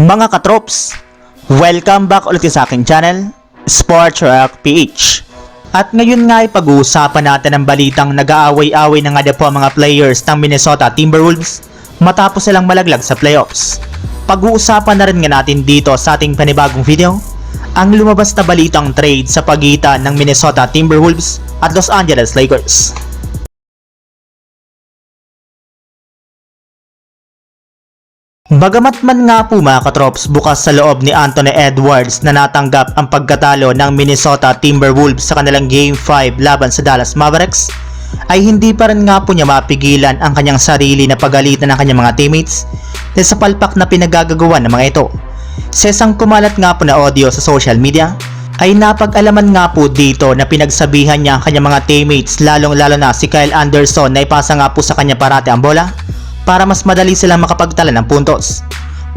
Mga katrops, welcome back ulit sa aking channel, Sports Rock PH. At ngayon nga ay pag-uusapan natin ang balitang nag-aaway-away na nga po ang mga players ng Minnesota Timberwolves matapos silang malaglag sa playoffs. Pag-uusapan na rin nga natin dito sa ating panibagong video ang lumabas na balitang trade sa pagitan ng Minnesota Timberwolves at Los Angeles Lakers. Bagamat man nga po mga katrops bukas sa loob ni Anthony Edwards na natanggap ang pagkatalo ng Minnesota Timberwolves sa kanilang Game 5 laban sa Dallas Mavericks, ay hindi pa rin nga po niya mapigilan ang kanyang sarili na pagalitan ng kanyang mga teammates dahil sa palpak na pinagagagawa ng mga ito. Sa isang kumalat nga po na audio sa social media, ay napag-alaman nga po dito na pinagsabihan niya ang kanyang mga teammates lalong lalo na si Kyle Anderson na ipasa nga po sa kanya parate ang bola para mas madali silang makapagtala ng puntos.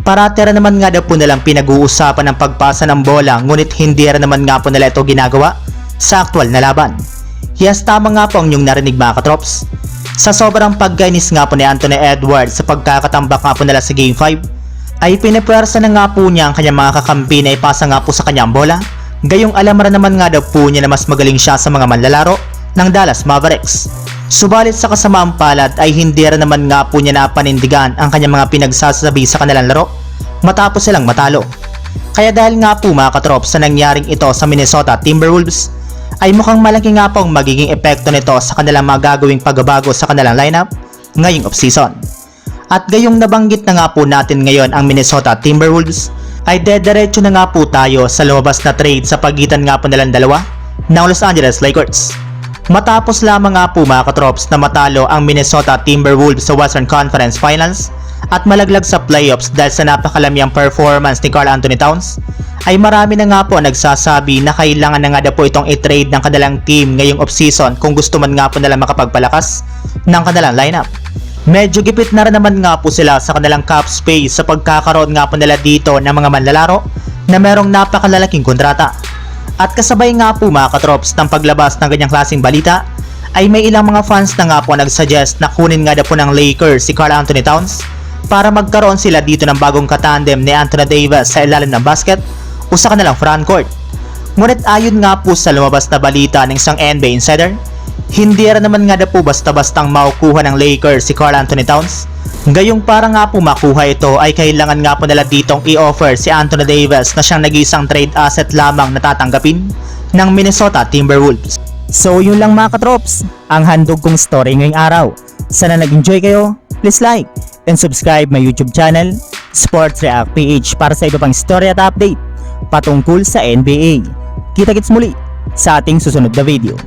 Parate rin naman nga daw po nilang pinag-uusapan ng pagpasa ng bola ngunit hindi rin naman nga po nila ito ginagawa sa aktwal na laban. Yes, tama nga po ang inyong narinig mga katrops. Sa sobrang paggainis nga po ni Anthony Edwards sa pagkakatambak nga po nila sa Game 5, ay pinipwersa na nga po niya ang kanyang mga kakampi na ipasa nga po sa kanyang bola. Gayong alam naman nga daw po niya na mas magaling siya sa mga manlalaro ng Dallas Mavericks. Subalit sa kasamaang palad ay hindi rin naman nga po niya napanindigan ang kanyang mga pinagsasabi sa kanilang laro matapos silang matalo. Kaya dahil nga po mga katrops sa nangyaring ito sa Minnesota Timberwolves, ay mukhang malaki nga po ang magiging epekto nito sa kanilang mga gagawing pagbabago sa kanilang lineup ngayong offseason. At gayong nabanggit na nga po natin ngayon ang Minnesota Timberwolves, ay dederecho na nga po tayo sa lumabas na trade sa pagitan nga po nilang dalawa ng Los Angeles Lakers. Matapos lamang nga po mga katrops na matalo ang Minnesota Timberwolves sa Western Conference Finals at malaglag sa playoffs dahil sa napakalamyang performance ni Carl Anthony Towns, ay marami na nga po nagsasabi na kailangan na nga daw po itong i-trade ng kanilang team ngayong offseason kung gusto man nga po nila makapagpalakas ng kanilang lineup. Medyo gipit na rin naman nga po sila sa kanilang cap space sa pagkakaroon nga po nila dito ng mga manlalaro na merong napakalalaking kontrata. At kasabay nga po mga katrops ng paglabas ng ganyang klaseng balita, ay may ilang mga fans na nga po nagsuggest na kunin nga daw po ng Lakers si Carl Anthony Towns para magkaroon sila dito ng bagong katandem ni Anthony Davis sa ilalim ng basket o sa kanilang frontcourt. Ngunit ayon nga po sa lumabas na balita ng isang NBA insider, hindi rin naman nga daw po basta-bastang makukuha ng Lakers si Carl Anthony Towns. Gayong para nga po makuha ito ay kailangan nga po nila ditong i-offer si Anthony Davis na siyang nag-iisang trade asset lamang na tatanggapin ng Minnesota Timberwolves. So yun lang mga katrops, ang handog kong story ngayong araw. Sana nag-enjoy kayo, please like and subscribe my YouTube channel, Sports React PH para sa iba pang story at update patungkol sa NBA. Kita-kits muli sa ating susunod na video.